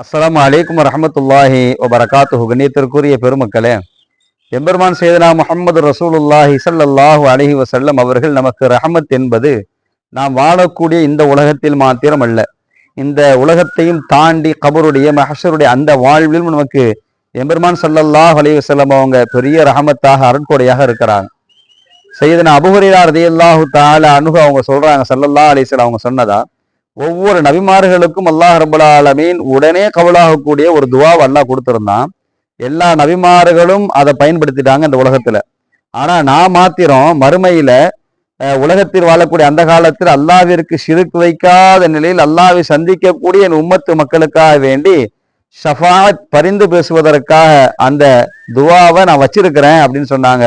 அஸ்லாம் அலைக்கும் வரமத்துல்லாஹி வபரகாத்து கண்ணியத்திற்குரிய பெருமக்களே எம்பெருமான் செய்தனா முகமது ரசூலுல்லாஹி சல்லாஹூ அலஹி வசல்லம் அவர்கள் நமக்கு ரஹமத் என்பது நாம் வாழக்கூடிய இந்த உலகத்தில் மாத்திரம் அல்ல இந்த உலகத்தையும் தாண்டி கபருடைய மஹஷருடைய அந்த வாழ்விலும் நமக்கு எம்பெருமான் ஸல்லல்லாஹு அலி வசல்லம் அவங்க பெரிய ரஹமத்தாக அருட்கொடையாக இருக்கிறாங்க. செய்தனா அபுஹுரைரா ரதியல்லாஹு தால அனுகு அவங்க சொல்றாங்க சல்லல்லா அலைஹி அவங்க சொன்னதா ஒவ்வொரு நபிமார்களுக்கும் அல்லாஹ் ரபுல் ஆலமீன் உடனே கவலாகக்கூடிய ஒரு துவாவை அல்லாஹ் கொடுத்துருந்தான். எல்லா நபிமார்களும் அதை பயன்படுத்திட்டாங்க இந்த உலகத்துல. ஆனா நான் மாத்திரம் மறுமையில உலகத்தில் வாழக்கூடிய அந்த காலத்தில் அல்லாவிற்கு சிறுக்கு வைக்காத நிலையில் அல்லாவை சந்திக்கக்கூடிய என் உம்மத்து மக்களுக்காக வேண்டி ஷஃபாத் பரிந்து பேசுவதற்காக அந்த துவாவை நான் வச்சிருக்கிறேன் அப்படின்னு சொன்னாங்க.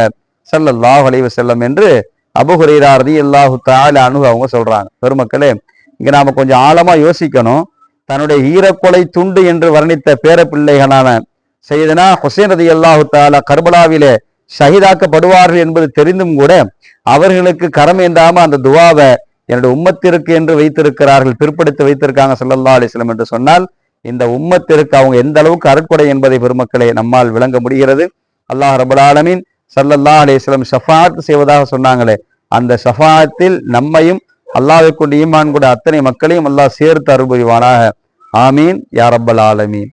ஸல்லல்லாஹு அலைஹி செல்லம் என்று அபுஹுரைரா ரலியல்லாஹு தஆலா அன்ஹு அவங்க சொல்றாங்க. பெருமக்களே இங்கே நாம் கொஞ்சம் ஆழமாக யோசிக்கணும். தன்னுடைய ஈரக்கொலை துண்டு என்று வர்ணித்த பேரப்பிள்ளைகளான செய்தனா ஹுசேன் ரதி அல்லாஹு தாலா கர்பலாவிலே ஷஹிதாக்கப்படுவார்கள் என்பது தெரிந்தும் கூட அவர்களுக்கு கரம் ஏந்தாம அந்த துவாவை என்னுடைய உம்மத்திற்கு என்று வைத்திருக்கிறார்கள் பிற்படுத்தி வைத்திருக்காங்க சொல்லல்லா அலிஸ்லம் என்று சொன்னால் இந்த உம்மத்திற்கு அவங்க எந்த அளவுக்கு அருட்கொடை என்பதை பெருமக்களை நம்மால் விளங்க முடிகிறது. அல்லாஹ் ரபுல் ஆலமீன் அலிஸ்லம் ஷஃபாத் செய்வதாக சொன்னாங்களே அந்த ஷஃபாத்தில் நம்மையும் அல்லாவை கொண்டு ஈமான் கூட அத்தனை மக்களையும் அல்லாஹ் சேர்த்து அருள்புரிவானாக. ஆமீன். யாரப்பல் ஆலமீன்.